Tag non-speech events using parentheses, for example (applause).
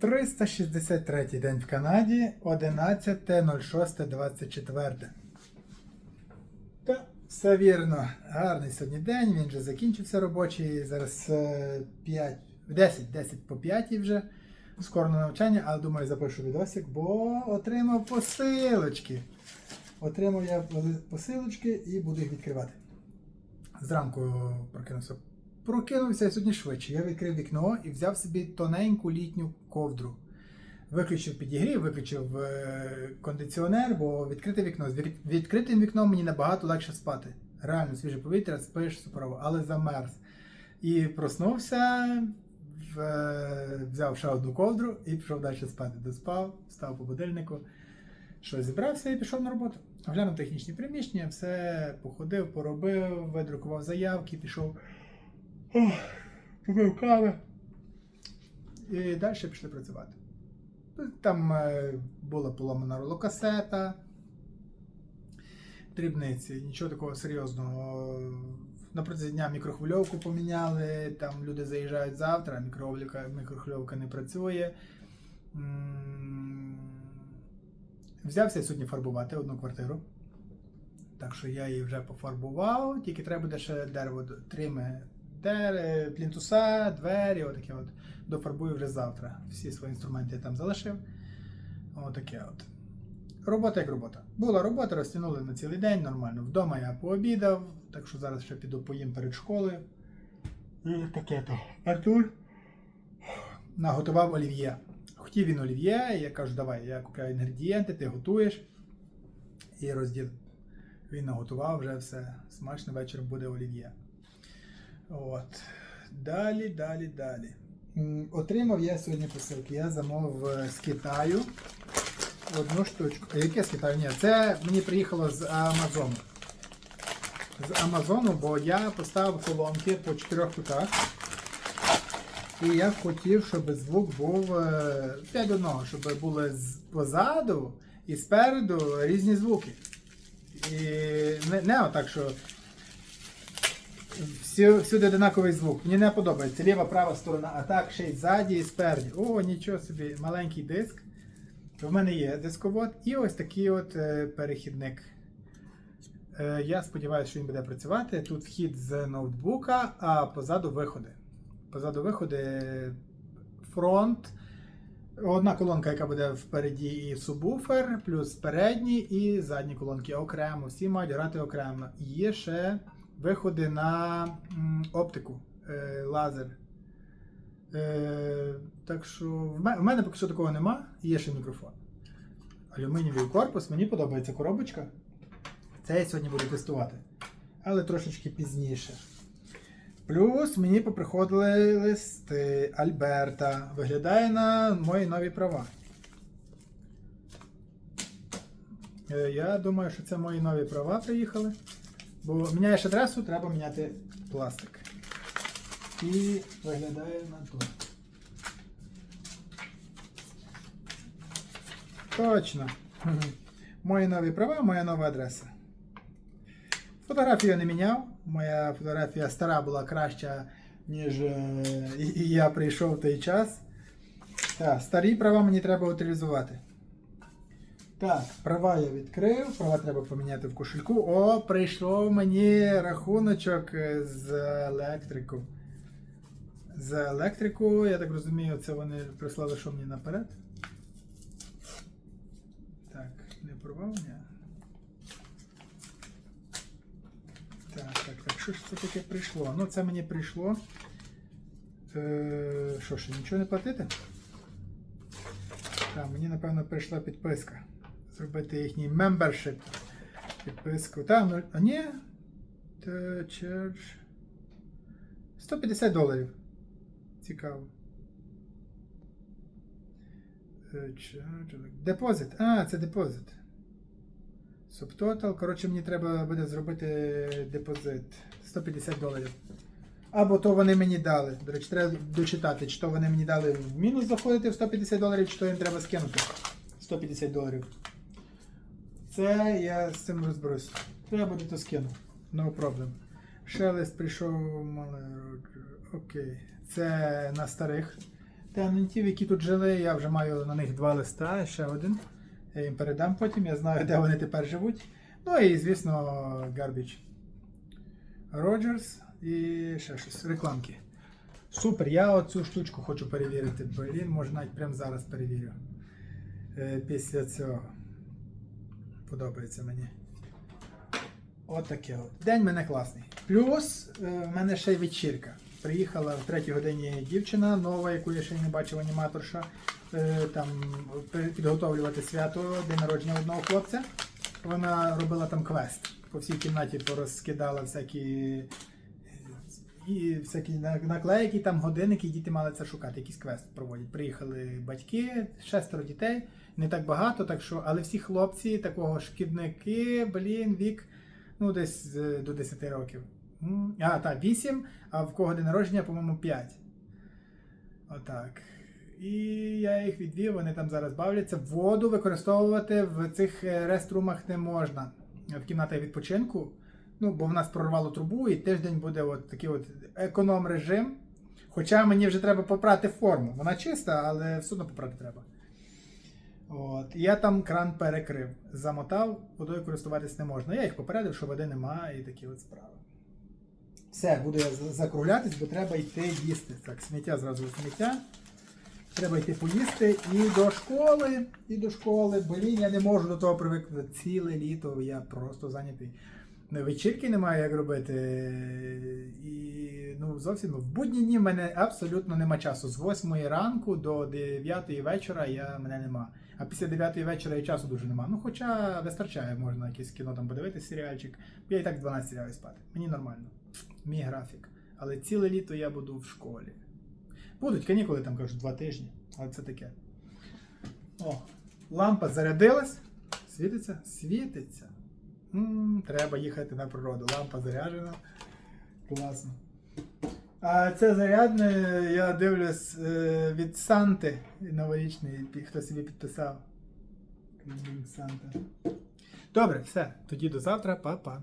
363 день в Канаді, 11.06.24. Та, все вірно. Гарний сьогодні день, він вже закінчився робочий. Зараз е, 5, 10, 10 по 5 вже. Скоро на навчання, але думаю, запишу відосик, бо отримав посилочки. Отримав я посилочки і буду їх відкривати. Зранку прокинувся. Прокинувся я сьогодні швидше. Я відкрив вікно і взяв собі тоненьку літню ковдру. Виключив підігрів, виключив е, кондиціонер, бо відкрите вікно. З відкритим вікном мені набагато легше спати. Реально свіже повітря, спиш суперово, але замерз. І проснувся, е, взяв ще одну ковдру і пішов далі спати. Доспав, став по будильнику. Що зібрався і пішов на роботу. Оглянув технічні приміщення, все походив, поробив, видрукував заявки, пішов. Ох, Попив кави. І далі пішли працювати. Там е, була поломана ролокасета, дрібниці, нічого такого серйозного. На протязі дня мікрохвильовку поміняли, там люди заїжджають завтра, а мікрохвильовка, не працює. Взявся сьогодні фарбувати одну квартиру. Так що я її вже пофарбував, тільки треба буде ще дерево трими, дер, плінтуса, двері, отаке от. Дофарбую вже завтра. Всі свої інструменти я там залишив. Отаке от. Робота як робота. Була робота, розтягнули на цілий день, нормально. Вдома я пообідав, так що зараз ще піду поїм перед школою. І таке то. Артур наготував олів'є. Хотів він олів'є, я кажу, давай, я купляю інгредієнти, ти готуєш і розділ. Він наготував вже все. Смачно вечором буде олів'є. От. Далі, далі, далі. Отримав я сьогодні посилки. Я замовив е, з Китаю одну штучку. А Яке з Китаю? Ні, це мені приїхало з Амазону. З Амазону, бо я поставив колонки по чотирьох кутах. І я хотів, щоб звук був е, 5 одного, щоб були позаду і спереду різні звуки. І не, не отак, що всі, всюди одинаковий звук. Мені не подобається ліва, права сторона, а так ще й ззаді і спереді. О, нічого собі, маленький диск. В мене є дисковод і ось такий от е, перехідник. Е, я сподіваюся, що він буде працювати. Тут вхід з ноутбука, а позаду виходи. Позаду виходи фронт. Одна колонка, яка буде впереді, і субвуфер, плюс передні і задні колонки окремо. Всі мають грати окремо. Є ще виходи на оптику, е, лазер. Е, так що в мене, поки що такого нема, є ще мікрофон. Алюмінієвий корпус, мені подобається коробочка. Це я сьогодні буду тестувати. Але трошечки пізніше. Плюс мені поприходили листи Альберта. Виглядає на мої нові права. Е, Я думаю, що це мої нові права приїхали. Бо міняєш адресу, треба міняти пластик. І виглядає на то. Точно. (laughs) Мої нові права, моя нова адреса. Фотографію я не міняв. Моя фотографія стара була краща, ніж е, я прийшов в той час. Так, старі права мені треба утилізувати. Так, права я відкрив, права треба поміняти в кошельку. О, прийшов мені рахуночок е, з електрику. З електрику, я так розумію, це вони прислали, що мені наперед. Так, не порвав. Так, так, так, що ж це таке прийшло? Ну, це мені прийшло. Е, що ж, нічого не платити? Так, мені, напевно, прийшла підписка. Зробити їхній membership. Підписку. Та, ну, а ні. Charge. 150 доларів. Цікаво. Е, Депозит. А, це депозит. Subtotal. Коротше, мені треба буде зробити депозит 150 доларів. Або то вони мені дали. До речі, треба дочитати, чи то вони мені дали в мінус заходити в 150 доларів, чи то їм треба скинути 150 доларів. Це я з цим розберусь. Треба буде то скину. No problem. Ще лист прийшов. Окей. Це на старих тенантів, які тут жили. Я вже маю на них два листа, ще один. Я їм передам потім, я знаю, де вони тепер живуть. Ну і, звісно, Garbage. Роджерс і ще щось. Рекламки. Супер, я оцю штучку хочу перевірити. Блін, може навіть прямо зараз перевірю. Е, після цього. Подобається мені. Отаке от. День мене класний. Плюс е, в мене ще й вечірка. Приїхала в третій годині дівчина нова, яку я ще не бачив аніматорша. е, Там підготовлювати свято, день народження одного хлопця. Вона робила там квест. По всій кімнаті порозкидала всякі. І всякі на- наклейки, там годинники, діти мали це шукати, якийсь квест проводять. Приїхали батьки, шестеро дітей, не так багато, так що, але всі хлопці такого шкідники, блін, вік, ну десь е, до 10 років. А, так, 8, а в кого день народження, по-моєму, 5. Отак. І я їх відвів, вони там зараз бавляться. Воду використовувати в цих е, реструмах не можна. В кімнатах відпочинку. Ну, бо в нас прорвало трубу, і тиждень буде от такий от економ режим. Хоча мені вже треба попрати форму. Вона чиста, але все одно попрати треба. От. Я там кран перекрив. Замотав, водою користуватись не можна. Я їх попередив, що води немає і такі от справи. Все, буду я закруглятись, бо треба йти їсти. Так, сміття зразу сміття. Треба йти поїсти і до школи, і до школи. Блін, я не можу до того привикнути. Ціле літо я просто зайнятий. Вечірки немає як робити. І ну, зовсім в будні дні в мене абсолютно нема часу. З 8 ранку до 9 вечора я, мене нема. А після 9 вечора і часу дуже нема. Ну, хоча вистачає, можна якесь кіно там подивитися, серіальчик. Я і так 12 лягаю спати. Мені нормально. Мій графік. Але ціле літо я буду в школі. Будуть канікули, там кажуть, два тижні, але це таке. О, лампа зарядилась. Світиться? Світиться. Треба їхати на природу. Лампа заряджена. Класно. А це зарядне, я дивлюсь е, від Санти новорічний, хто собі підписав. Санта. Добре, все. Тоді до завтра, па-па.